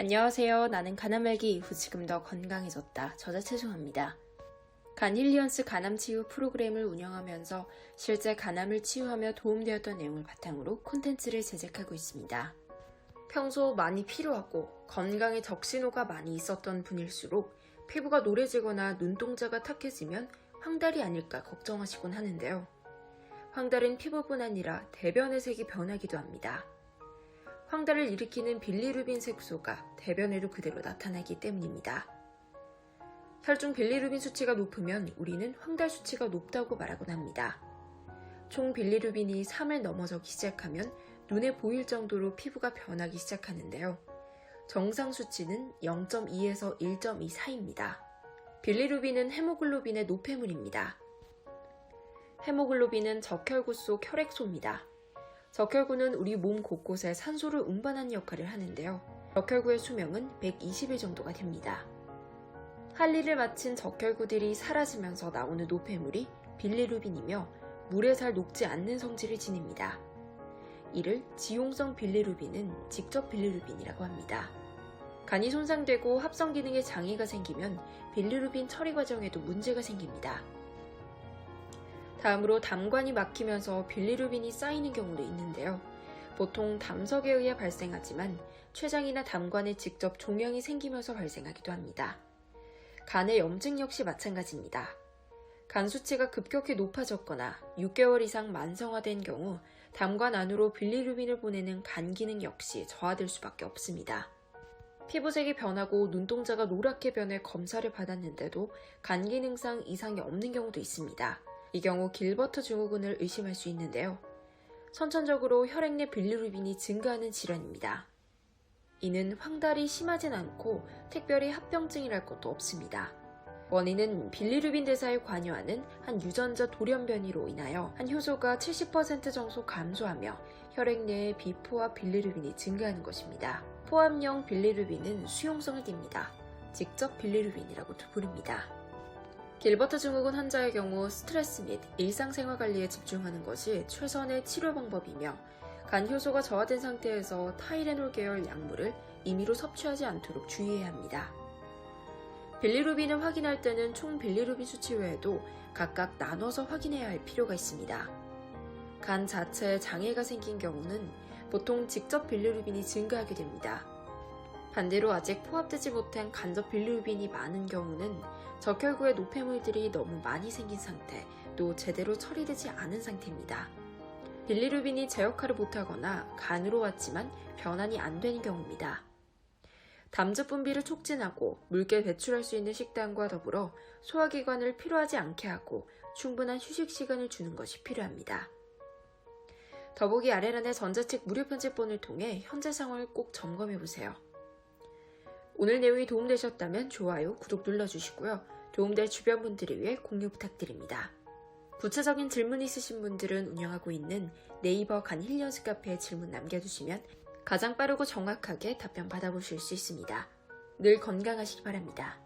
안녕하세요. 나는 간암알기 이후 지금 더 건강해졌다. 저자 최종합니다. 간힐리언스 간암 치유 프로그램을 운영하면서 실제 간암을 치유하며 도움되었던 내용을 바탕으로 콘텐츠를 제작하고 있습니다. 평소 많이 필요하고 건강에 적신호가 많이 있었던 분일수록 피부가 노래지거나 눈동자가 탁해지면 황달이 아닐까 걱정하시곤 하는데요. 황달은 피부뿐 아니라 대변의 색이 변하기도 합니다. 황달을 일으키는 빌리루빈 색소가 대변에도 그대로 나타나기 때문입니다. 혈중 빌리루빈 수치가 높으면 우리는 황달 수치가 높다고 말하곤 합니다. 총 빌리루빈이 3을 넘어서기 시작하면 눈에 보일 정도로 피부가 변하기 시작하는데요. 정상 수치는 0.2에서 1.2 사이입니다. 빌리루빈은 헤모글로빈의 노폐물입니다. 헤모글로빈은 적혈구 속 혈액소입니다. 적혈구는 우리 몸 곳곳에 산소를 운반하는 역할을 하는데요. 적혈구의 수명은 120일 정도가 됩니다. 할 일을 마친 적혈구들이 사라지면서 나오는 노폐물이 빌리루빈이며 물에 잘 녹지 않는 성질을 지닙니다. 이를 지용성 빌리루빈은 직접 빌리루빈이라고 합니다. 간이 손상되고 합성 기능에 장애가 생기면 빌리루빈 처리 과정에도 문제가 생깁니다. 다음으로 담관이 막히면서 빌리루빈이 쌓이는 경우도 있는데요. 보통 담석에 의해 발생하지만 췌장이나 담관에 직접 종양이 생기면서 발생하기도 합니다. 간의 염증 역시 마찬가지입니다. 간 수치가 급격히 높아졌거나 6개월 이상 만성화된 경우 담관 안으로 빌리루빈을 보내는 간 기능 역시 저하될 수밖에 없습니다. 피부색이 변하고 눈동자가 노랗게 변해 검사를 받았는데도 간 기능상 이상이 없는 경우도 있습니다. 이 경우 길버트 증후군을 의심할 수 있는데요. 선천적으로 혈액 내 빌리루빈이 증가하는 질환입니다. 이는 황달이 심하진 않고 특별히 합병증이랄 것도 없습니다. 원인은 빌리루빈 대사에 관여하는 한 유전자 돌연변이로 인하여 한 효소가 70% 정도 감소하며 혈액 내의 비포와 빌리루빈이 증가하는 것입니다. 포함형 빌리루빈은 수용성을 띱니다. 직접 빌리루빈이라고도 부릅니다. 길버트 증후군 환자의 경우 스트레스 및 일상생활 관리에 집중하는 것이 최선의 치료 방법이며 간 효소가 저하된 상태에서 타이레놀 계열 약물을 임의로 섭취하지 않도록 주의해야 합니다. 빌리루빈을 확인할 때는 총 빌리루빈 수치 외에도 각각 나눠서 확인해야 할 필요가 있습니다. 간 자체에 장애가 생긴 경우는 보통 직접 빌리루빈이 증가하게 됩니다. 반대로 아직 포함되지 못한 간접 빌리루빈이 많은 경우는 적혈구의 노폐물들이 너무 많이 생긴 상태, 또 제대로 처리되지 않은 상태입니다. 빌리루빈이 제 역할을 못하거나 간으로 왔지만 변환이 안 되는 경우입니다. 담즙 분비를 촉진하고 묽게 배출할 수 있는 식단과 더불어 소화기관을 피로하지 않게 하고 충분한 휴식 시간을 주는 것이 필요합니다. 더보기 아래란의 전자책 무료 편집본을 통해 현재 상황을 꼭 점검해 보세요. 오늘 내용이 도움되셨다면 좋아요, 구독 눌러주시고요. 도움될 주변 분들을 위해 공유 부탁드립니다. 구체적인 질문 있으신 분들은 운영하고 있는 네이버 간 힐리언스 카페에 질문 남겨주시면 가장 빠르고 정확하게 답변 받아보실 수 있습니다. 늘 건강하시기 바랍니다.